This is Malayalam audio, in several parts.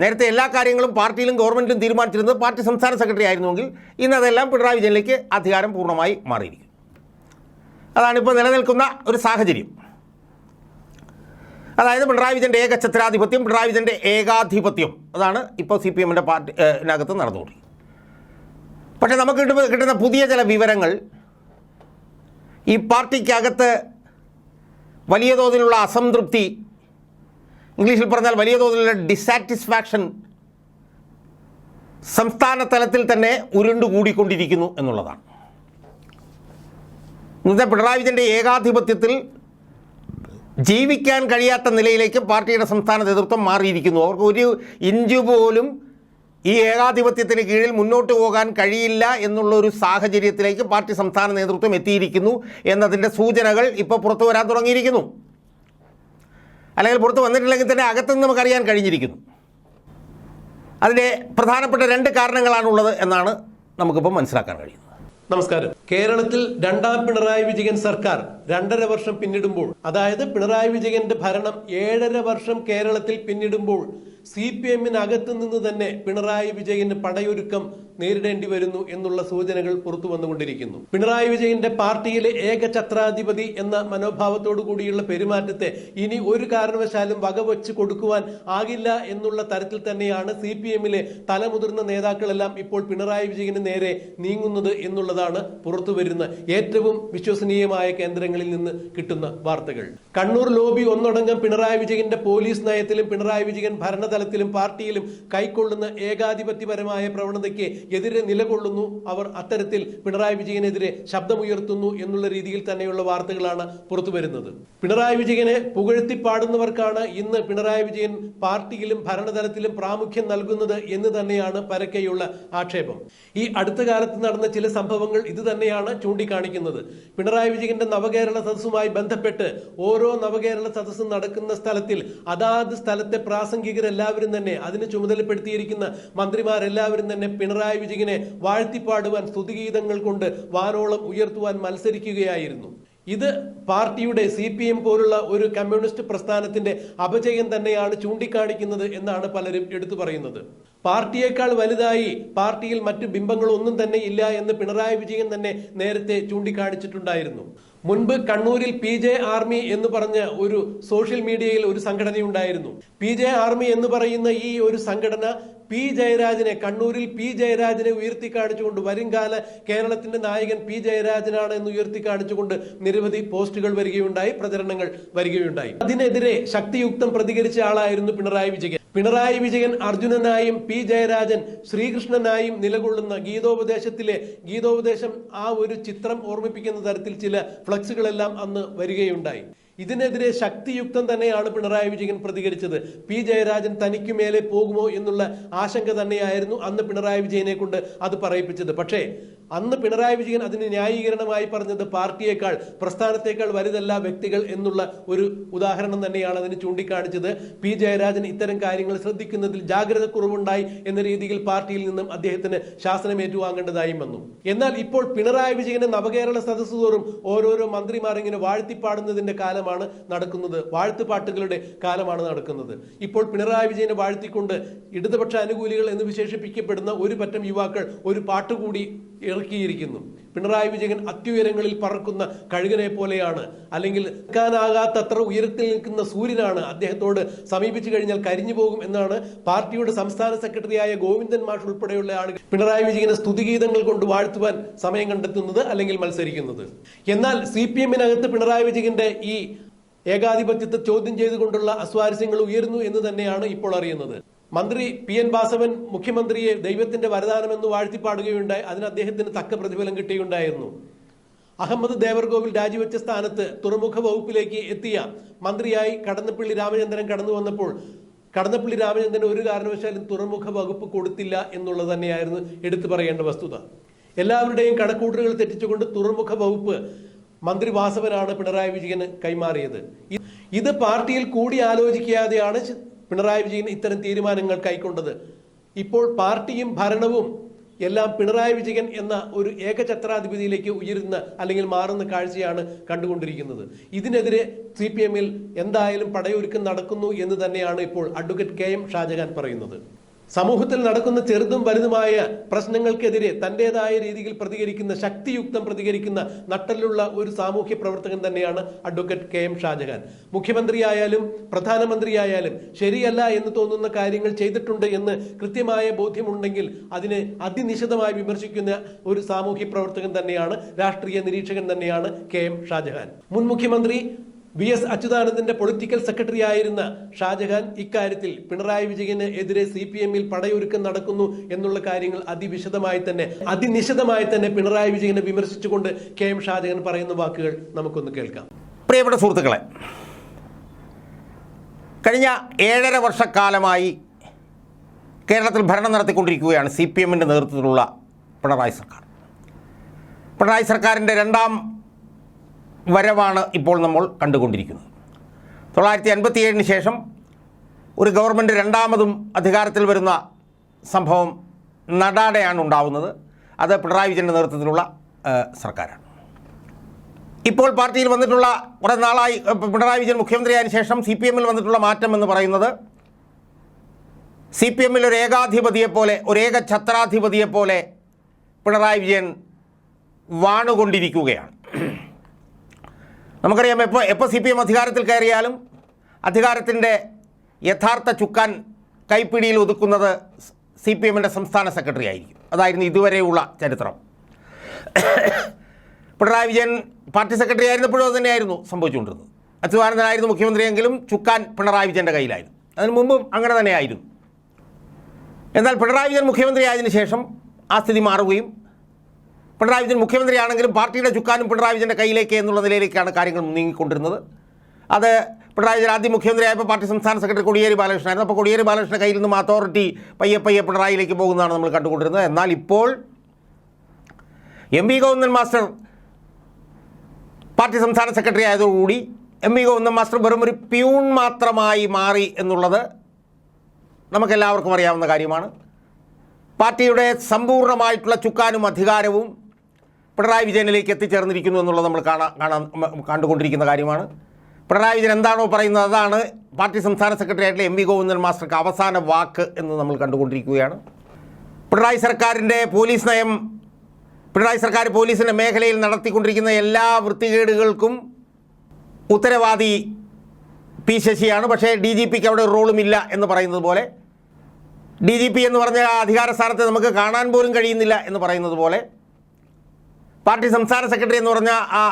നേരത്തെ എല്ലാ കാര്യങ്ങളും പാർട്ടിയിലും ഗവൺമെന്റിലും തീരുമാനിച്ചിരുന്നത് പാർട്ടി സംസ്ഥാന സെക്രട്ടറി ആയിരുന്നുവെങ്കിൽ ഇന്ന് അതെല്ലാം പിണറായി വിജയനിലേക്ക് അധികാരം പൂർണമായി മാറിയിരിക്കും. അതാണ് ഇപ്പോൾ നിലനിൽക്കുന്ന ഒരു സാഹചര്യം. അതായത് പിണറായി വിജയന്റെ ഏക ഛത്രാധിപത്യം പിണറായി വിജയന്റെ ഏകാധിപത്യം. അതാണ് ഇപ്പോൾ സി പി എമ്മിന്റെ പാർട്ടി ഏഹ്, നകത്ത് നടന്നുകൊണ്ടിരിക്കുന്നത്. പക്ഷേ നമുക്ക് കിട്ടുന്ന കിട്ടുന്ന പുതിയ ചില വിവരങ്ങൾ ഈ പാർട്ടിക്കകത്ത് വലിയ തോതിലുള്ള അസംതൃപ്തി ഇംഗ്ലീഷിൽ പറഞ്ഞാൽ വലിയ തോതിലുള്ള ഡിസാറ്റിസ്ഫാക്ഷൻ സംസ്ഥാന തലത്തിൽ തന്നെ ഉരുണ്ടുകൂടിക്കൊണ്ടിരിക്കുന്നു എന്നുള്ളതാണ്. ഇന്നത്തെ പിണറായി വിജയന്റെ ഏകാധിപത്യത്തിൽ ജീവിക്കാൻ കഴിയാത്ത നിലയിലേക്ക് പാർട്ടിയുടെ സംസ്ഥാന നേതൃത്വം മാറിയിരിക്കുന്നു. അവർക്ക് ഒരു ഇഞ്ച് പോലും ഈ ഏകാധിപത്യത്തിന് കീഴിൽ മുന്നോട്ട് പോകാൻ കഴിയില്ല എന്നുള്ള ഒരു സാഹചര്യത്തിലേക്ക് പാർട്ടി സംസ്ഥാന നേതൃത്വം എത്തിയിരിക്കുന്നു എന്നതിന്റെ സൂചനകൾ ഇപ്പോൾ പുറത്തു വരാൻ തുടങ്ങിയിരിക്കുന്നു. അല്ലെങ്കിൽ പുറത്ത് വന്നിട്ടില്ലെങ്കിൽ തന്നെ അകത്തുനിന്ന് നമുക്കറിയാൻ കഴിഞ്ഞിരിക്കുന്നു. അതിന്റെ പ്രധാനപ്പെട്ട രണ്ട് കാരണങ്ങളാണുള്ളത് എന്നാണ് നമുക്കിപ്പോൾ മനസ്സിലാക്കാൻ കഴിയുന്നത്. നമസ്കാരം. കേരളത്തിൽ രണ്ടാം പിണറായി വിജയൻ സർക്കാർ രണ്ടര വർഷം പിന്നിടുമ്പോൾ അതായത് പിണറായി വിജയന്റെ ഭരണം ഏഴര വർഷം കേരളത്തിൽ പിന്നിടുമ്പോൾ സി പി എമ്മിനകത്തു നിന്ന് തന്നെ പിണറായി വിജയന് പടയൊരുക്കം നേരിടേണ്ടി വരുന്നു എന്നുള്ള സൂചനകൾ പുറത്തു വന്നുകൊണ്ടിരിക്കുന്നു. പിണറായി വിജയന്റെ പാർട്ടിയിലെ ഏക ഛത്രാധിപതി എന്ന മനോഭാവത്തോടു കൂടിയുള്ള പെരുമാറ്റത്തെ ഇനി ഒരു കാരണവശാലും വകവെച്ച് കൊടുക്കുവാൻ ആകില്ല എന്നുള്ള തരത്തിൽ തന്നെയാണ് സി പി എമ്മിലെ തലമുതിർന്ന നേതാക്കളെല്ലാം ഇപ്പോൾ പിണറായി വിജയന് നേരെ നീങ്ങുന്നത് എന്നുള്ളതാണ് പുറത്തു വരുന്ന ഏറ്റവും വിശ്വസനീയമായ കേന്ദ്രങ്ങളിൽ നിന്ന് കിട്ടുന്ന വാർത്തകൾ. കണ്ണൂർ ലോബി ഒന്നടങ്കം പിണറായി വിജയന്റെ പോലീസ് നയത്തിലും പിണറായി വിജയൻ ഭരണതലത്തിലും പാർട്ടിയിലും കൈക്കൊള്ളുന്ന ഏകാധിപത്യപരമായ പ്രവണതയ്ക്ക് എതിരെ നിലകൊള്ളുന്നു. അവർ അത്തരത്തിൽ പിണറായി വിജയനെതിരെ ശബ്ദമുയർത്തുന്നു എന്നുള്ള രീതിയിൽ തന്നെയുള്ള വാർത്തകളാണ് പുറത്തുവരുന്നത്. പിണറായി വിജയനെ പുകഴ്ത്തി പാടുന്നവർക്കാണ് ഇന്ന് പിണറായി വിജയൻ പാർട്ടിയിലും ഭരണതലത്തിലും പ്രാമുഖ്യം നൽകുന്നത് എന്ന് തന്നെയാണ് പരക്കെയുള്ള ആക്ഷേപം. ഈ അടുത്ത കാലത്ത് നടന്ന ചില സംഭവങ്ങൾ ഇത് തന്നെയാണ് ചൂണ്ടിക്കാണിക്കുന്നത്. പിണറായി വിജയന്റെ നവകേരള സദസ്സുമായി ബന്ധപ്പെട്ട് ഓരോ നവകേരള സദസ്സ് നടക്കുന്ന സ്ഥലത്തിൽ അതാത് സ്ഥലത്തെ പ്രാസംഗികരെല്ലാവരും തന്നെ അതിന് ചുമതലപ്പെടുത്തിയിരിക്കുന്ന മന്ത്രിമാരെല്ലാവരും തന്നെ പിണറായി വിജയനെ വാഴ്ത്തിപ്പാടുവാൻ സ്തുതിഗീതങ്ങൾ കൊണ്ട് വാനോളം ഉയർത്തുവാൻ മത്സരിക്കുകയായിരുന്നു. ഇത് പാർട്ടിയുടെ സി പി എം പോലുള്ള ഒരു കമ്മ്യൂണിസ്റ്റ് പ്രസ്ഥാനത്തിന്റെ അപജയം തന്നെയാണ് ചൂണ്ടിക്കാണിക്കുന്നത് എന്നാണ് പലരും എടുത്തു പറയുന്നത്. പാർട്ടിയേക്കാൾ വലുതായി പാർട്ടിയിൽ മറ്റു ബിംബങ്ങളൊന്നും തന്നെ ഇല്ല എന്ന് പിണറായി വിജയൻ തന്നെ നേരത്തെ ചൂണ്ടിക്കാണിച്ചിട്ടുണ്ടായിരുന്നു. മുൻപ് കണ്ണൂരിൽ പി ജെ ആർമി എന്ന് പറഞ്ഞ ഒരു സോഷ്യൽ മീഡിയയിൽ ഒരു സംഘടനയുണ്ടായിരുന്നു. പി ജെ ആർമി എന്ന് പറയുന്ന ഈ ഒരു സംഘടന പി ജയരാജനെ കണ്ണൂരിൽ പി ജയരാജനെ ഉയർത്തി കാണിച്ചുകൊണ്ട് വരുംകാല കേരളത്തിന്റെ നായകൻ പി ജയരാജനാണ് എന്ന് ഉയർത്തി കാണിച്ചുകൊണ്ട് നിരവധി പോസ്റ്റുകൾ വരികയുണ്ടായി പ്രചരണങ്ങൾ വരികയുണ്ടായി. അതിനെതിരെ ശക്തിയുക്തം പ്രതികരിച്ച ആളായിരുന്നു പിണറായി വിജയൻ. പിണറായി വിജയൻ അർജുനനായും പി ജയരാജൻ ശ്രീകൃഷ്ണനായും നിലകൊള്ളുന്ന ഗീതോപദേശത്തിലെ ഗീതോപദേശം ആ ഒരു ചിത്രം ഓർമ്മിപ്പിക്കുന്ന തരത്തിൽ ചില ഫ്ലക്സുകളെല്ലാം അന്ന് വരികയുണ്ടായി. ഇതിനെതിരെ ശക്തിയുക്തം തന്നെയാണ് പിണറായി വിജയൻ പ്രതികരിച്ചത്. പി ജയരാജൻ തനിക്ക് മേലെ പോകുമോ എന്നുള്ള ആശങ്ക തന്നെയായിരുന്നു അന്ന് പിണറായി വിജയനെ കൊണ്ട് അത് പറയിപ്പിച്ചത്. പക്ഷേ അന്ന് പിണറായി വിജയൻ അതിന് ന്യായീകരണമായി പറഞ്ഞത് പാർട്ടിയേക്കാൾ പ്രസ്ഥാനത്തേക്കാൾ വലുതല്ല വ്യക്തികൾ എന്നുള്ള ഒരു ഉദാഹരണം തന്നെയാണ് അതിന് ചൂണ്ടിക്കാണിച്ചത്. പി ജയരാജൻ ഇത്തരം കാര്യങ്ങൾ ശ്രദ്ധിക്കുന്നതിൽ ജാഗ്രത കുറവുണ്ടായി എന്ന രീതിയിൽ പാർട്ടിയിൽ നിന്നും അദ്ദേഹത്തിന് ശാസനം ഏറ്റുവാങ്ങേണ്ടതായും വന്നു. എന്നാൽ ഇപ്പോൾ പിണറായി വിജയന് നവകേരള സദസ് തോറും ഓരോരോ മന്ത്രിമാർ ഇങ്ങനെ വാഴ്ത്തിപ്പാടുന്നതിന്റെ കാലമാണ് നടക്കുന്നത്. വാഴ്ത്തുപാട്ടുകളുടെ കാലമാണ് നടക്കുന്നത്. ഇപ്പോൾ പിണറായി വിജയനെ വാഴ്ത്തിക്കൊണ്ട് ഇടതുപക്ഷ അനുകൂലികൾ എന്ന് വിശേഷിപ്പിക്കപ്പെടുന്ന ഒരു പറ്റം യുവാക്കൾ ഒരു പാട്ടുകൂടി ഇറക്കിയിരിക്കുന്നു. പിണറായി വിജയൻ അത്യുയരങ്ങളിൽ പറക്കുന്ന കഴുകനെ പോലെയാണ്. അല്ലെങ്കിൽ നിൽക്കാനാകാത്തത്ര ഉയരത്തിൽ നിൽക്കുന്ന സൂര്യനാണ് അദ്ദേഹത്തോട് സമീപിച്ചു കഴിഞ്ഞാൽ കരിഞ്ഞു പോകും എന്നാണ് പാർട്ടിയുടെ സംസ്ഥാന സെക്രട്ടറിയായ ഗോവിന്ദൻ മാഷ് ഉൾപ്പെടെയുള്ള ആളുകൾ പിണറായി വിജയനെ സ്തുതിഗീതങ്ങൾ കൊണ്ട് വാഴ്ത്തുവാൻ സമയം കണ്ടെത്തുന്നത് അല്ലെങ്കിൽ മത്സരിക്കുന്നത്. എന്നാൽ സി പി എമ്മിനകത്ത് പിണറായി വിജയന്റെ ഈ ഏകാധിപത്യത്തെ ചോദ്യം ചെയ്തുകൊണ്ടുള്ള അസ്വാരസ്യങ്ങൾ ഉയരുന്നു എന്ന് തന്നെയാണ് ഇപ്പോൾ അറിയുന്നത്. മന്ത്രി പി എൻ ബാസവൻ മുഖ്യമന്ത്രിയെ ദൈവത്തിന്റെ വരദാനമെന്ന് വാഴ്ത്തിപ്പാടുകയുണ്ടായി. അതിന് അദ്ദേഹത്തിന് തക്ക പ്രതിഫലം കിട്ടിയുണ്ടായിരുന്നു. അഹമ്മദ് ദേവർകോവിൽ രാജിവെച്ച സ്ഥാനത്ത് തുറമുഖ വകുപ്പിലേക്ക് എത്തിയ മന്ത്രിയായി കടന്നപ്പള്ളി രാമചന്ദ്രൻ കടന്നു വന്നപ്പോൾ കടന്നപ്പള്ളി രാമചന്ദ്രൻ ഒരു കാരണവശാലും തുറമുഖ വകുപ്പ് കൊടുത്തില്ല എന്നുള്ളത് തന്നെയായിരുന്നു എടുത്തു പറയേണ്ട വസ്തുത. എല്ലാവരുടെയും കണക്കൂട്ടലുകൾ തെറ്റിച്ചുകൊണ്ട് തുറമുഖ വകുപ്പ് മന്ത്രി വാസവനാണ് പിണറായി വിജയന് കൈമാറിയത്. ഇത് പാർട്ടിയിൽ കൂടി ആലോചിക്കാതെയാണ് പിണറായി വിജയൻ ഇത്തരം തീരുമാനങ്ങൾ കൈക്കൊണ്ടത്. ഇപ്പോൾ പാർട്ടിയും ഭരണവും എല്ലാം പിണറായി വിജയൻ എന്ന ഒരു ഏകഛത്രാധിപതിയിലേക്ക് ഉയരുന്ന അല്ലെങ്കിൽ മാറുന്ന കാഴ്ചയാണ് കണ്ടുകൊണ്ടിരിക്കുന്നത്. ഇതിനെതിരെ സി പി എമ്മിൽ എന്തായാലും പടയൊരുക്കം നടക്കുന്നു എന്ന് തന്നെയാണ് ഇപ്പോൾ അഡ്വക്കേറ്റ് കെ എം ഷാജഹാൻ പറയുന്നത്. സമൂഹത്തിൽ നടക്കുന്ന ചെറുതും വലുതുമായ പ്രശ്നങ്ങൾക്കെതിരെ തന്റേതായ രീതിയിൽ പ്രതികരിക്കുന്ന ശക്തിയുക്തം പ്രതികരിക്കുന്ന നട്ടലുള്ള ഒരു സാമൂഹ്യ പ്രവർത്തകൻ തന്നെയാണ് അഡ്വക്കേറ്റ് കെ എം ഷാജഹാൻ. മുഖ്യമന്ത്രിയായാലും പ്രധാനമന്ത്രിയായാലും ശരിയല്ല എന്ന് തോന്നുന്ന കാര്യങ്ങൾ ചെയ്തിട്ടുണ്ട് എന്ന് കൃത്യമായ ബോധ്യമുണ്ടെങ്കിൽ അതിനെ അതിനിശിതമായി വിമർശിക്കുന്ന ഒരു സാമൂഹ്യ പ്രവർത്തകൻ തന്നെയാണ് രാഷ്ട്രീയ നിരീക്ഷകൻ തന്നെയാണ് കെ എം ഷാജഹാൻ. മുൻ മുഖ്യമന്ത്രി വി എസ് അച്യുതാനന്ദന്റെ പൊളിറ്റിക്കൽ സെക്രട്ടറി ആയിരുന്ന ഷാജഹാൻ ഇക്കാര്യത്തിൽ പിണറായി വിജയന് എതിരെ സി പി എമ്മിൽ പടയൊരുക്കം നടക്കുന്നു എന്നുള്ള കാര്യങ്ങൾ അതിവിശദമായി തന്നെ അതിനിശിതമായി തന്നെ പിണറായി വിജയനെ വിമർശിച്ചുകൊണ്ട് കെ എം ഷാജഹാൻ പറയുന്ന വാക്കുകൾ നമുക്കൊന്ന് കേൾക്കാം. പ്രിയപ്പെട്ട സുഹൃത്തുക്കളെ കഴിഞ്ഞ ഏഴര വർഷക്കാലമായി കേരളത്തിൽ ഭരണം നടത്തിക്കൊണ്ടിരിക്കുകയാണ് സി പി എമ്മിന്റെ നേതൃത്വത്തിലുള്ള പിണറായി സർക്കാർ. പിണറായി സർക്കാരിന്റെ രണ്ടാം വരവാണ് ഇപ്പോൾ നമ്മൾ കണ്ടുകൊണ്ടിരിക്കുന്നത്. തൊള്ളായിരത്തി അൻപത്തിയേഴിന് ശേഷം ഒരു ഗവൺമെന്റ് രണ്ടാമതും അധികാരത്തിൽ വരുന്ന സംഭവം നടാടെയാണ് ഉണ്ടാവുന്നത്. അത് പിണറായി വിജയന്റെ നേതൃത്വത്തിലുള്ള സർക്കാരാണ്. ഇപ്പോൾ പാർട്ടിയിൽ വന്നിട്ടുള്ള കുറേ നാളായി പിണറായി വിജയൻ മുഖ്യമന്ത്രിയായതിനു ശേഷം സി പി എമ്മിൽ വന്നിട്ടുള്ള മാറ്റം എന്ന് പറയുന്നത് സി പി എമ്മിൽ ഒരു ഏകാധിപതിയെപ്പോലെ ഒരു ഏക ഛത്രാധിപതിയെപ്പോലെ പിണറായി വിജയൻ വാണുകൊണ്ടിരിക്കുകയാണ്. നമുക്കറിയാം എപ്പോൾ എപ്പോൾ സി പി എം അധികാരത്തിൽ കയറിയാലും അധികാരത്തിന്റെ യഥാർത്ഥ ചുക്കാൻ കൈപ്പിടിയിൽ ഒതുക്കുന്നത് സി പി എമ്മിന്റെ സംസ്ഥാന സെക്രട്ടറി ആയിരിക്കും. അതായിരുന്നു ഇതുവരെയുള്ള ചരിത്രം. പിണറായി വിജയൻ പാർട്ടി സെക്രട്ടറി ആയിരുന്നപ്പോഴും അത് തന്നെയായിരുന്നു സംഭവിച്ചുകൊണ്ടിരുന്നത്. അച്യുതാനന്ദനായിരുന്നു മുഖ്യമന്ത്രിയെങ്കിലും ചുക്കാൻ പിണറായി വിജയന്റെ കയ്യിലായിരുന്നു. അതിന് മുമ്പും അങ്ങനെ തന്നെയായിരുന്നു. എന്നാൽ പിണറായി വിജയൻ മുഖ്യമന്ത്രി ആയതിനു ശേഷം ആ സ്ഥിതി മാറുകയും പിണറായി വിജയൻ മുഖ്യമന്ത്രിയാണെങ്കിലും പാർട്ടിയുടെ ചുക്കാനും പിണറായി വിജയന്റെ കയ്യിലേക്ക് എന്നുള്ള നിലയിലേക്കാണ് കാര്യങ്ങൾ നീങ്ങിക്കൊണ്ടിരുന്നത്. അത് പിണറായി വിജയൻ ആദ്യം മുഖ്യമന്ത്രിയായപ്പോൾ പാർട്ടി സംസ്ഥാന സെക്രട്ടറി കൊടിയേരി ബാലകൃഷ്ണനായിരുന്നു അപ്പോൾ കൊടിയേരി ബാലകൃഷ്ണന്റെ കയ്യിൽ നിന്നും അതോറിറ്റി പയ്യെ പയ്യെ പിണറായിലേക്ക് പോകുന്നതാണ് നമ്മൾ കണ്ടുകൊണ്ടിരുന്നത്. എന്നാൽ ഇപ്പോൾ M V Govindan master party സംസ്ഥാന സെക്രട്ടറി ആയതോടുകൂടി എം വി ഗോവിന്ദൻ മാസ്റ്റർ വെറും ഒരു പ്യൂൺ മാത്രമായി മാറി എന്നുള്ളത് നമുക്കെല്ലാവർക്കും അറിയാവുന്ന കാര്യമാണ്. പാർട്ടിയുടെ സമ്പൂർണമായിട്ടുള്ള ചുക്കാനും അധികാരവും പിണറായി വിജയനിലേക്ക് എത്തിച്ചേർന്നിരിക്കുന്നു എന്നുള്ളത് നമ്മൾ കാണാൻ കാണാൻ കണ്ടുകൊണ്ടിരിക്കുന്ന കാര്യമാണ്. പിണറായി വിജയൻ എന്താണോ പറയുന്നത് അതാണ് പാർട്ടി സംസ്ഥാന സെക്രട്ടറി ആയിട്ടുള്ള എം വി ഗോവിന്ദൻ മാസ്റ്റർക്ക് അവസാന വാക്ക് എന്ന് നമ്മൾ കണ്ടുകൊണ്ടിരിക്കുകയാണ്. പിണറായി സർക്കാരിന്റെ പോലീസ് നയം പിണറായി സർക്കാർ പോലീസിന്റെ മേഖലയിൽ നടത്തിക്കൊണ്ടിരിക്കുന്ന എല്ലാ വൃത്തികേടുകൾക്കും ഉത്തരവാദി പി ശശിയാണ്. പക്ഷേ ഡി ജി പിക്ക് അവിടെ റോളുമില്ല എന്ന് പറയുന്നത് പോലെ ഡി ജി പി എന്ന് പറഞ്ഞ അധികാര സ്ഥാനത്ത് നമുക്ക് കാണാൻ പോലും കഴിയുന്നില്ല എന്ന് പറയുന്നത് പോലെ പാർട്ടി സംസ്ഥാന സെക്രട്ടറി എന്ന് പറഞ്ഞ ആ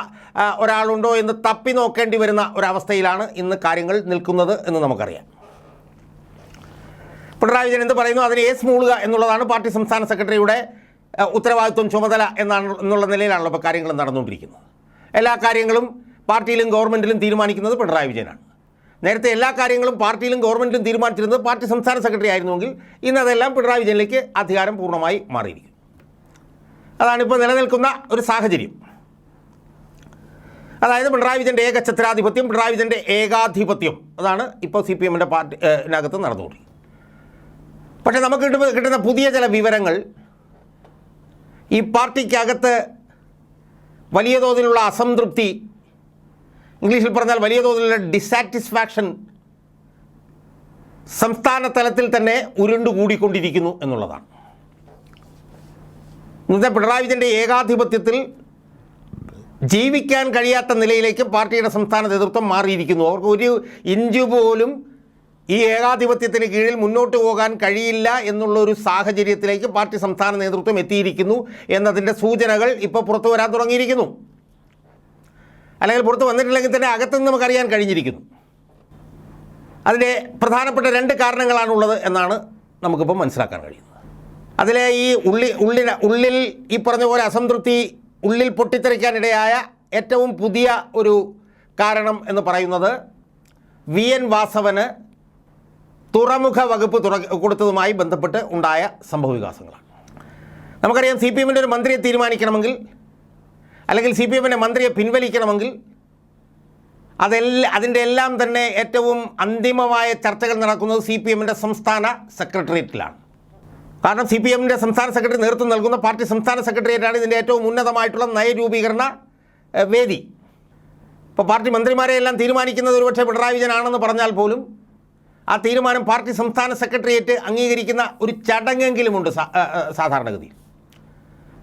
ഒരാളുണ്ടോ എന്ന് തപ്പി നോക്കേണ്ടി വരുന്ന ഒരവസ്ഥയിലാണ് ഇന്ന് കാര്യങ്ങൾ നിൽക്കുന്നത് എന്ന് നമുക്കറിയാം. പിണറായി വിജയൻ എന്ത് പറയുന്നു? അതിനെ ഏസ് മൂളുക എന്നുള്ളതാണ് പാർട്ടി സംസ്ഥാന സെക്രട്ടറിയുടെ ഉത്തരവാദിത്വം ചുമതല എന്നാണ് എന്നുള്ള നിലയിലാണല്ലോ ഇപ്പോൾ കാര്യങ്ങൾ നടന്നുകൊണ്ടിരിക്കുന്നത്. എല്ലാ കാര്യങ്ങളും പാർട്ടിയിലും ഗവൺമെന്റിലും തീരുമാനിക്കുന്നത് പിണറായി വിജയനാണ്. നേരത്തെ എല്ലാ കാര്യങ്ങളും പാർട്ടിയിലും ഗവൺമെന്റിലും തീരുമാനിച്ചിരുന്നത് പാർട്ടി സംസ്ഥാന സെക്രട്ടറി ആയിരുന്നുവെങ്കിൽ ഇന്ന് അതെല്ലാം പിണറായി വിജയനിലേക്ക് അധികാരം പൂർണമായി മാറിയിരിക്കും അതാണിപ്പോൾ നിലനിൽക്കുന്ന ഒരു സാഹചര്യം. അതായത് പിണറായി വിജയന്റെ ഏക ഛത്രാധിപത്യം പിണറായി വിജയന്റെ ഏകാധിപത്യം. അതാണ് ഇപ്പോൾ സി പി എമ്മിന്റെ പാർട്ടി ഇതിനകത്ത് നടന്നുകൊണ്ടിരിക്കുന്നത് പക്ഷേ നമുക്ക് കിട്ടുന്ന കിട്ടുന്ന പുതിയ ചില വിവരങ്ങൾ ഈ പാർട്ടിക്കകത്ത് വലിയ തോതിലുള്ള അസംതൃപ്തി ഇംഗ്ലീഷിൽ പറഞ്ഞാൽ വലിയ തോതിലുള്ള ഡിസാറ്റിസ്ഫാക്ഷൻ സംസ്ഥാന തലത്തിൽ തന്നെ ഉരുണ്ടുകൂടിക്കൊണ്ടിരിക്കുന്നു എന്നുള്ളതാണ്. ഇന്നത്തെ പിണറായി വിജയന്റെ ഏകാധിപത്യത്തിൽ ജീവിക്കാൻ കഴിയാത്ത നിലയിലേക്ക് പാർട്ടിയുടെ സംസ്ഥാന നേതൃത്വം മാറിയിരിക്കുന്നു. അവർക്ക് ഒരു ഇഞ്ചു പോലും ഈ ഏകാധിപത്യത്തിന് കീഴിൽ മുന്നോട്ട് പോകാൻ കഴിയില്ല എന്നുള്ള ഒരു സാഹചര്യത്തിലേക്ക് പാർട്ടി സംസ്ഥാന നേതൃത്വം എത്തിയിരിക്കുന്നു എന്നതിന്റെ സൂചനകൾ ഇപ്പോൾ പുറത്തു വരാൻ തുടങ്ങിയിരിക്കുന്നു. അല്ലെങ്കിൽ പുറത്ത് വന്നിട്ടില്ലെങ്കിൽ തന്നെ അകത്തുനിന്ന് നമുക്കറിയാൻ കഴിഞ്ഞിരിക്കുന്നു. അതിന്റെ പ്രധാനപ്പെട്ട രണ്ട് കാരണങ്ങളാണുള്ളത് എന്നാണ് നമുക്കിപ്പോൾ മനസ്സിലാക്കാൻ കഴിയുന്നത്. അതിലെ ഈ ഉള്ളി ഉള്ളിൽ ഉള്ളിൽ ഈ പറഞ്ഞ പോലെ അസംതൃപ്തി ഉള്ളിൽ പൊട്ടിത്തെറിക്കാനിടയായ ഏറ്റവും പുതിയ ഒരു കാരണം എന്ന് പറയുന്നത് വി എൻ വാസവന് തുറമുഖ വകുപ്പ് തുറ കൊടുത്തതുമായി ബന്ധപ്പെട്ട് ഉണ്ടായ സംഭവവികാസങ്ങളാണ് നമുക്കറിയാം സി പി എമ്മിന്റെ ഒരു മന്ത്രിയെ തീരുമാനിക്കണമെങ്കിൽ അല്ലെങ്കിൽ സി പി എമ്മിന്റെ മന്ത്രിയെ പിൻവലിക്കണമെങ്കിൽ അതെല്ലാം അതിന്റെ എല്ലാം തന്നെ ഏറ്റവും അന്തിമമായ ചർച്ചകൾ നടക്കുന്നത് സി പി എമ്മിന്റെ സംസ്ഥാന സെക്രട്ടേറിയറ്റിലാണ്. കാരണം സി പി എമ്മിന്റെ സംസ്ഥാന സെക്രട്ടറി നേതൃത്വം നൽകുന്ന പാർട്ടി സംസ്ഥാന സെക്രട്ടേറിയറ്റാണ് ഇതിന്റെ ഏറ്റവും ഉന്നതമായിട്ടുള്ള നയരൂപീകരണ വേദി. ഇപ്പോൾ പാർട്ടി മന്ത്രിമാരെ എല്ലാം തീരുമാനിക്കുന്നത് ഒരുപക്ഷെ പിണറായി വിജയനാണെന്ന് പറഞ്ഞാൽ പോലും ആ തീരുമാനം പാർട്ടി സംസ്ഥാന സെക്രട്ടേറിയറ്റ് അംഗീകരിക്കുന്ന ഒരു ചടങ്ങെങ്കിലുമുണ്ട് സാധാരണഗതിയിൽ.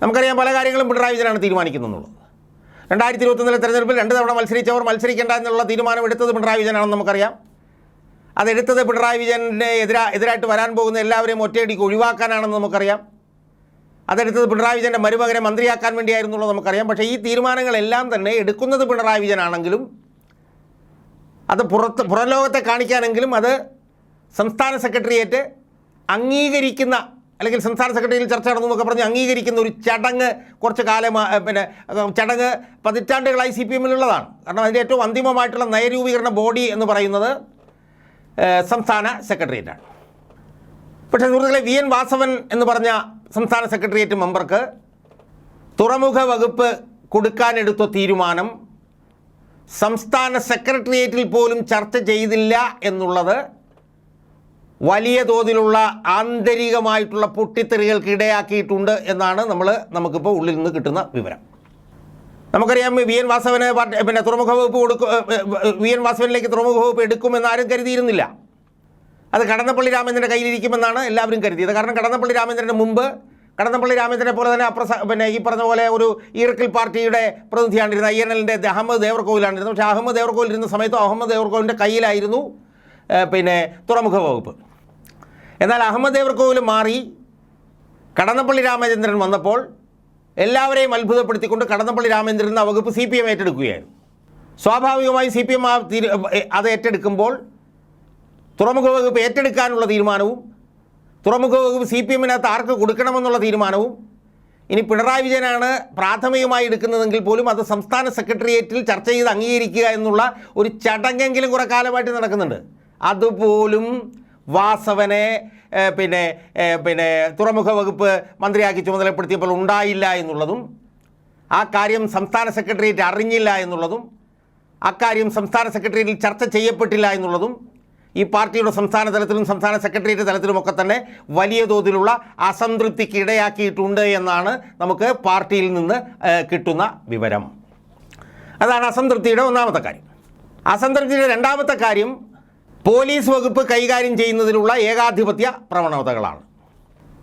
നമുക്കറിയാം പല കാര്യങ്ങളും പിണറായി വിജയനാണ് തീരുമാനിക്കുന്നുള്ളത് രണ്ടായിരത്തി ഇരുപത്തൊന്നിലെ തെരഞ്ഞെടുപ്പിൽ രണ്ട് തവണ മത്സരിച്ചവർ മത്സരിക്കേണ്ട എന്നുള്ള തീരുമാനം എടുത്തത് പിണറായി വിജയനാണെന്ന് നമുക്കറിയാം. അതെടുത്തത് പിണറായി വിജയന്റെ എതിരാ എതിരായിട്ട് വരാൻ പോകുന്ന എല്ലാവരെയും ഒറ്റയടിക്ക് ഒഴിവാക്കാനാണെന്ന് നമുക്കറിയാം. അതെടുത്തത് പിണറായി വിജയന്റെ മരുമകനെ മന്ത്രിയാക്കാൻ വേണ്ടിയായിരുന്നുള്ളത് നമുക്കറിയാം. പക്ഷേ ഈ തീരുമാനങ്ങളെല്ലാം തന്നെ എടുക്കുന്നത് പിണറായി വിജയനാണെങ്കിലും അത് പുറത്ത് പുറം ലോകത്തെ കാണിക്കാനെങ്കിലും അത് സംസ്ഥാന സെക്രട്ടേറിയറ്റ് അംഗീകരിക്കുന്ന അല്ലെങ്കിൽ സംസ്ഥാന സെക്രട്ടറിയിൽ ചർച്ച നടന്നു എന്നൊക്കെ പറഞ്ഞ് അംഗീകരിക്കുന്ന ഒരു ചടങ്ങ് കുറച്ച് കാലം പിന്നെ ചടങ്ങ് പതിറ്റാണ്ടുകളായി സി പി എമ്മിലുള്ളതാണ്. കാരണം അതിന്റെ ഏറ്റവും അന്തിമമായിട്ടുള്ള നയരൂപീകരണ ബോഡി എന്ന് പറയുന്നത് സംസ്ഥാന സെക്രട്ടേറിയറ്റാണ്. പക്ഷേ സുഹൃത്തുക്കളെ വി എൻ വാസവൻ എന്ന് പറഞ്ഞ സംസ്ഥാന സെക്രട്ടേറിയറ്റ് മെമ്പർക്ക് തുറമുഖ വകുപ്പ് കൊടുക്കാനെടുത്ത തീരുമാനം സംസ്ഥാന സെക്രട്ടേറിയറ്റിൽ പോലും ചർച്ച ചെയ്തില്ല എന്നുള്ളത് വലിയ തോതിലുള്ള ആന്തരികമായിട്ടുള്ള പൊട്ടിത്തെറികൾക്ക് ഇടയാക്കിയിട്ടുണ്ട് എന്നാണ് നമ്മൾ നമുക്കിപ്പോൾ ഉള്ളിൽ നിന്ന് കിട്ടുന്ന വിവരം. നമുക്കറിയാം വി എൻ വാസവന് പിന്നെ തുറമുഖ വകുപ്പ് കൊടുക്കും വി എൻ വാസവനിലേക്ക് തുറമുഖ വകുപ്പ് എടുക്കുമെന്ന് ആരും കരുതിയിരുന്നില്ല. അത് കടന്നപ്പള്ളി രാമേന്ദ്രന്റെ കയ്യിലിരിക്കുമെന്നാണ് എല്ലാവരും കരുതിയത്. കാരണം കടന്നപ്പള്ളി രാമേന്ദ്രന് മുമ്പ് കടന്നപ്പള്ളി രാമേന്ദ്രനെ പോലെ തന്നെ അപ്രസ പിന്നെ ഈ പറഞ്ഞ പോലെ ഒരു ഈറക്കിൽ പാർട്ടിയുടെ പ്രതിനിധിയാണ്ടിരുന്ന ഐ എൻ എല്ലിന്റെ അഹമ്മദ് ദേവർകോവിലാണിരുന്നത്. പക്ഷേ അഹമ്മദ് ദേവർകോവിൽ ഇരുന്ന സമയത്ത് അഹമ്മദ് ദേവർകോവിലിന്റെ കയ്യിലായിരുന്നു പിന്നെ തുറമുഖ വകുപ്പ്. എന്നാൽ അഹമ്മദ് ദേവർകോവിൽ മാറി കടന്നപ്പള്ളി രാമചന്ദ്രൻ വന്നപ്പോൾ എല്ലാവരെയും അത്ഭുതപ്പെടുത്തിക്കൊണ്ട് കടന്നപ്പള്ളി രാമചന്ദ്രൻ എന്ന വകുപ്പ് സി പി എം ഏറ്റെടുക്കുകയായിരുന്നു. സ്വാഭാവികമായി സി പി എം ആ തീരു- അത് ഏറ്റെടുക്കുമ്പോൾ തുറമുഖ വകുപ്പ് ഏറ്റെടുക്കാനുള്ള തീരുമാനവും തുറമുഖ വകുപ്പ് സി പി എമ്മിനകത്ത് ആർക്ക് കൊടുക്കണമെന്നുള്ള തീരുമാനവും ഇനി പിണറായി വിജയനാണ് പ്രാഥമികമായി എടുക്കുന്നതെങ്കിൽ പോലും അത് സംസ്ഥാന സെക്രട്ടേറിയറ്റിൽ ചർച്ച ചെയ്ത് അംഗീകരിക്കുക എന്നുള്ള ഒരു ചടങ്ങെങ്കിലും കുറെ കാലമായിട്ട് നടക്കുന്നുണ്ട്. അതുപോലും വാസവനെ പിന്നെ പിന്നെ തുറമുഖ വകുപ്പ് മന്ത്രിയാക്കി ചുമതലപ്പെടുത്തിയപ്പോൾ ഉണ്ടായില്ല എന്നുള്ളതും ആ കാര്യം സംസ്ഥാന സെക്രട്ടേറിയറ്റ് അറിഞ്ഞില്ല എന്നുള്ളതും അക്കാര്യം സംസ്ഥാന സെക്രട്ടേറിയറ്റിൽ ചർച്ച ചെയ്യപ്പെട്ടില്ല എന്നുള്ളതും ഈ പാർട്ടിയുടെ സംസ്ഥാന തലത്തിലും സംസ്ഥാന സെക്രട്ടേറിയറ്റ് തലത്തിലുമൊക്കെ തന്നെ വലിയ തോതിലുള്ള അസംതൃപ്തിക്ക് ഇടയാക്കിയിട്ടുണ്ട് എന്നാണ് നമുക്ക് പാർട്ടിയിൽ നിന്ന് കിട്ടുന്ന വിവരം. അതാണ് അസംതൃപ്തിയുടെ ഒന്നാമത്തെ കാര്യം. അസംതൃപ്തിയുടെ രണ്ടാമത്തെ കാര്യം പോലീസ് വകുപ്പ് കൈകാര്യം ചെയ്യുന്നതിലുള്ള ഏകാധിപത്യ പ്രവണതകളാണ്.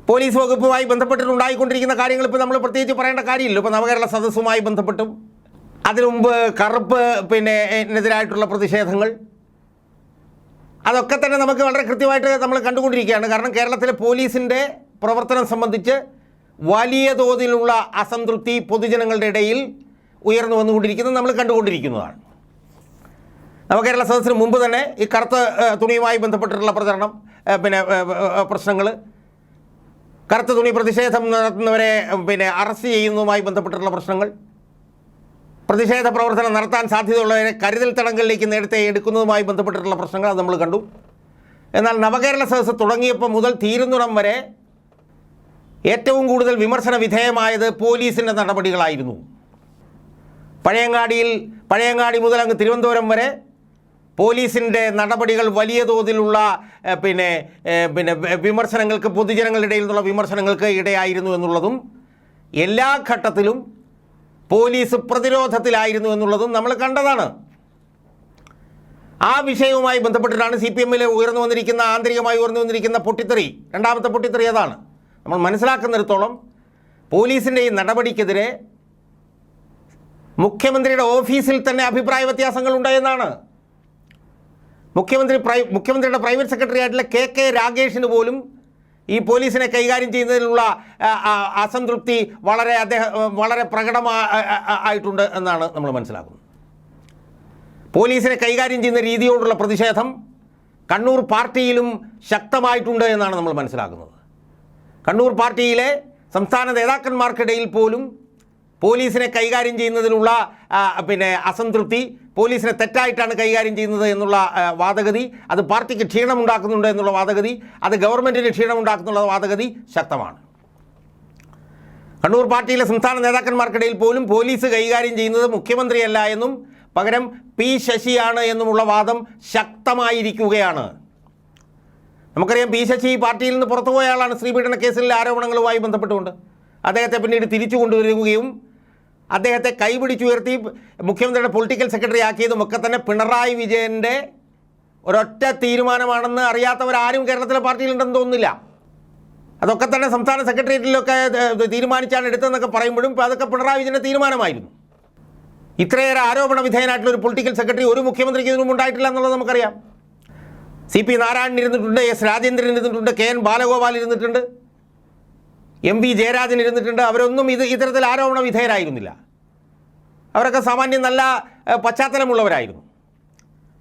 പോലീസ് വകുപ്പുമായി ബന്ധപ്പെട്ടിട്ടുണ്ടായിക്കൊണ്ടിരിക്കുന്ന കാര്യങ്ങൾ ഇപ്പോൾ നമ്മൾ പ്രത്യേകിച്ച് പറയേണ്ട കാര്യമില്ല. ഇപ്പോൾ നവകേരള സദസ്സുമായി ബന്ധപ്പെട്ടും അതിനുമുമ്പ് കറുപ്പ് പിന്നെ എതിരായിട്ടുള്ള പ്രതിഷേധങ്ങൾ അതൊക്കെ തന്നെ നമുക്ക് വളരെ കൃത്യമായിട്ട് നമ്മൾ കണ്ടുകൊണ്ടിരിക്കുകയാണ്. കാരണം കേരളത്തിലെ പോലീസിന്റെ പ്രവർത്തനം സംബന്ധിച്ച് വലിയ തോതിലുള്ള അസംതൃപ്തി പൊതുജനങ്ങളുടെ ഇടയിൽ ഉയർന്നു വന്നുകൊണ്ടിരിക്കുന്നത് നമ്മൾ കണ്ടുകൊണ്ടിരിക്കുന്നതാണ്. നവകേരള സദസ്സിന് മുമ്പ് തന്നെ ഈ കറുത്ത തുണിയുമായി ബന്ധപ്പെട്ടിട്ടുള്ള പ്രചരണം പിന്നെ പ്രശ്നങ്ങൾ കറുത്ത തുണി പ്രതിഷേധം നടത്തുന്നവരെ പിന്നെ അറസ്റ്റ് ചെയ്യുന്നതുമായി ബന്ധപ്പെട്ടിട്ടുള്ള പ്രശ്നങ്ങൾ. പ്രതിഷേധ പ്രവർത്തനം നടത്താൻ സാധ്യതയുള്ളവരെ കരുതൽ തടങ്കലിലേക്ക് നേരത്തെ എടുക്കുന്നതുമായി ബന്ധപ്പെട്ടിട്ടുള്ള പ്രശ്നങ്ങൾ അത് നമ്മൾ കണ്ടു. എന്നാൽ നവകേരള സദസ്സ് തുടങ്ങിയപ്പോൾ മുതൽ തീരുന്നിടം വരെ ഏറ്റവും കൂടുതൽ വിമർശന വിധേയമായത് പോലീസിന്റെ നടപടികളായിരുന്നു. പഴയങ്ങാടിയിൽ പഴയങ്ങാടി മുതൽ അങ്ങ് തിരുവനന്തപുരം വരെ പോലീസിന്റെ നടപടികൾ വലിയ തോതിലുള്ള പിന്നെ പിന്നെ വിമർശനങ്ങൾക്ക് പൊതുജനങ്ങളുടെ ഇടയിൽ നിന്നുള്ള വിമർശനങ്ങൾക്ക് ഇടയായിരുന്നു എന്നുള്ളതും എല്ലാ ഘട്ടത്തിലും പോലീസ് പ്രതിരോധത്തിലായിരുന്നു എന്നുള്ളതും നമ്മൾ കണ്ടതാണ്. ആ വിഷയവുമായി ബന്ധപ്പെട്ടിട്ടാണ് സി പി എമ്മിൽ ഉയർന്നു വന്നിരിക്കുന്ന ആന്തരികമായി ഉയർന്നു വന്നിരിക്കുന്ന പൊട്ടിത്തെറി. രണ്ടാമത്തെ പൊട്ടിത്തെറി അതാണ് നമ്മൾ മനസ്സിലാക്കുന്നിടത്തോളം പോലീസിന്റെ ഈ നടപടിക്കെതിരെ മുഖ്യമന്ത്രിയുടെ ഓഫീസിൽ തന്നെ അഭിപ്രായ വ്യത്യാസങ്ങൾ ഉണ്ടായെന്നാണ്. മുഖ്യമന്ത്രി പ്രൈ മുഖ്യമന്ത്രിയുടെ പ്രൈവറ്റ് സെക്രട്ടറി ആയിട്ടുള്ള കെ കെ രാഗേഷിന് പോലും ഈ പോലീസിനെ കൈകാര്യം ചെയ്യുന്നതിലുള്ള അസംതൃപ്തി വളരെ അദ്ദേഹം വളരെ പ്രകടമായിട്ടുണ്ട് എന്നാണ് നമ്മൾ മനസ്സിലാക്കുന്നത്. പോലീസിനെ കൈകാര്യം ചെയ്യുന്ന രീതിയോടുള്ള പ്രതിഷേധം കണ്ണൂർ പാർട്ടിയിലും ശക്തമായിട്ടുണ്ട് എന്നാണ് നമ്മൾ മനസ്സിലാക്കുന്നത്. കണ്ണൂർ പാർട്ടിയിലെ സംസ്ഥാന നേതാക്കന്മാർക്കിടയിൽ പോലും പോലീസിനെ കൈകാര്യം ചെയ്യുന്നതിലുള്ള പിന്നെ അസംതൃപ്തി പോലീസിനെ തെറ്റായിട്ടാണ് കൈകാര്യം ചെയ്യുന്നത് എന്നുള്ള വാദഗതി അത് പാർട്ടിക്ക് ക്ഷീണമുണ്ടാക്കുന്നുണ്ട് എന്നുള്ള വാദഗതി അത് ഗവൺമെന്റിന് ക്ഷീണമുണ്ടാക്കുന്നുള്ള വാദഗതി ശക്തമാണ്. കണ്ണൂർ പാർട്ടിയിലെ സംസ്ഥാന നേതാക്കന്മാർക്കിടയിൽ പോലും പോലീസ് കൈകാര്യം ചെയ്യുന്നത് മുഖ്യമന്ത്രിയല്ല എന്നും പകരം പി ശശിയാണ് എന്നുമുള്ള വാദം ശക്തമായിരിക്കുകയാണ്. നമുക്കറിയാം പി ശശി പാർട്ടിയിൽ നിന്ന് പുറത്തുപോയ ആളാണ് ശ്രീപീഡന കേസിലെ ആരോപണങ്ങളുമായി ബന്ധപ്പെട്ടുകൊണ്ട്. അദ്ദേഹത്തെ പിന്നീട് തിരിച്ചു കൊണ്ടുവരികയും അദ്ദേഹത്തെ കൈപിടിച്ചുയർത്തി മുഖ്യമന്ത്രിയുടെ പൊളിറ്റിക്കൽ സെക്രട്ടറി ആക്കിയതും ഒക്കെ തന്നെ പിണറായി വിജയന്റെ ഒരൊറ്റ തീരുമാനമാണെന്ന് അറിയാത്തവരാരും കേരളത്തിലെ പാർട്ടിയിലുണ്ടെന്ന് തോന്നുന്നില്ല. അതൊക്കെ തന്നെ സംസ്ഥാന സെക്രട്ടേറിയറ്റിലൊക്കെ തീരുമാനിച്ചാണ് എടുത്തതെന്നൊക്കെ പറയുമ്പോഴും അതൊക്കെ പിണറായി വിജയന്റെ തീരുമാനമായിരുന്നു. ഇത്രയേറെ ആരോപണ വിധേയനായിട്ടുള്ള ഒരു പൊളിറ്റിക്കൽ സെക്രട്ടറി ഒരു മുഖ്യമന്ത്രിക്ക് ഇതിനും ഉണ്ടായിട്ടില്ല എന്നുള്ളത് നമുക്കറിയാം. സി പി നാരായണൻ ഇരുന്നിട്ടുണ്ട് എസ് രാജേന്ദ്രൻ ഇരുന്നിട്ടുണ്ട് കെ എൻ ബാലഗോപാൽ ഇരുന്നിട്ടുണ്ട്. എം വി ജയരാജൻ ഇരുന്നിട്ടുണ്ട്. അവരൊന്നും ഇത് ഇത്തരത്തിൽ ആരോപണ വിധേയരായിരുന്നില്ല. അവരൊക്കെ സാമാന്യം നല്ല പശ്ചാത്തലമുള്ളവരായിരുന്നു.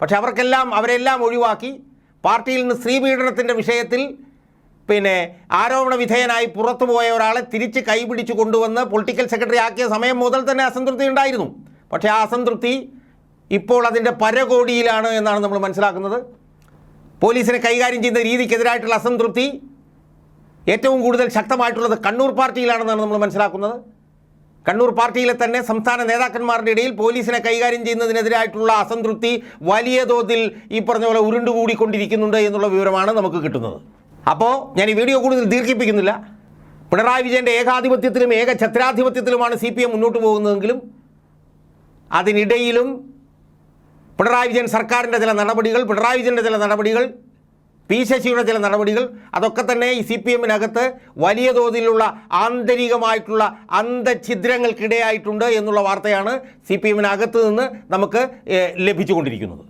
പക്ഷെ അവർക്കെല്ലാം അവരെല്ലാം ഒഴിവാക്കി പാർട്ടിയിൽ നിന്ന് സ്ത്രീപീഡനത്തിന്റെ വിഷയത്തിൽ പിന്നെ ആരോപണ വിധേയനായി പുറത്തുപോയ ഒരാളെ തിരിച്ച് കൈപിടിച്ച് കൊണ്ടുവന്ന് പൊളിറ്റിക്കൽ സെക്രട്ടറി ആക്കിയ സമയം മുതൽ തന്നെ അസംതൃപ്തി ഉണ്ടായിരുന്നു. പക്ഷേ ആ അസംതൃപ്തി ഇപ്പോൾ അതിന്റെ പരകോടിയിലാണ് എന്നാണ് നമ്മൾ മനസ്സിലാക്കുന്നത്. പോലീസിനെ കൈകാര്യം ചെയ്യുന്ന രീതിക്കെതിരായിട്ടുള്ള അസംതൃപ്തി ഏറ്റവും കൂടുതൽ ശക്തമായിട്ടുള്ളത് കണ്ണൂർ പാർട്ടിയിലാണെന്നാണ് നമ്മൾ മനസ്സിലാക്കുന്നത്. കണ്ണൂർ പാർട്ടിയിലെ തന്നെ സംസ്ഥാന നേതാക്കന്മാരുടെ ഇടയിൽ പോലീസിനെ കൈകാര്യം ചെയ്യുന്നതിനെതിരായിട്ടുള്ള അസംതൃപ്തി വലിയ തോതിൽ ഈ പറഞ്ഞ പോലെ ഉരുണ്ടുകൂടിക്കൊണ്ടിരിക്കുന്നുണ്ട് എന്നുള്ള വിവരമാണ് നമുക്ക് കിട്ടുന്നത്. അപ്പോൾ ഞാൻ ഈ വീഡിയോ കൂടുതൽ ദീർഘിപ്പിക്കുന്നില്ല. പിണറായി വിജയന്റെ ഏകാധിപത്യത്തിലും ഏക ഛത്രാധിപത്യത്തിലുമാണ് സി പി എം മുന്നോട്ട് പോകുന്നതെങ്കിലും അതിനിടയിലും പിണറായി വിജയൻ സർക്കാരിന്റെ ചില നടപടികൾ പിണറായി വിജയന്റെ ചില നടപടികൾ പി ശശിയുടെ ചില നടപടികൾ അതൊക്കെ തന്നെ ഈ സി പി എമ്മിനകത്ത് വലിയ തോതിലുള്ള ആന്തരികമായിട്ടുള്ള അന്തഛിദ്രങ്ങൾക്കിടയായിട്ടുണ്ട് എന്നുള്ള വാർത്തയാണ് സി പി എമ്മിനകത്ത് നിന്ന് നമുക്ക് ലഭിച്ചുകൊണ്ടിരിക്കുന്നത്.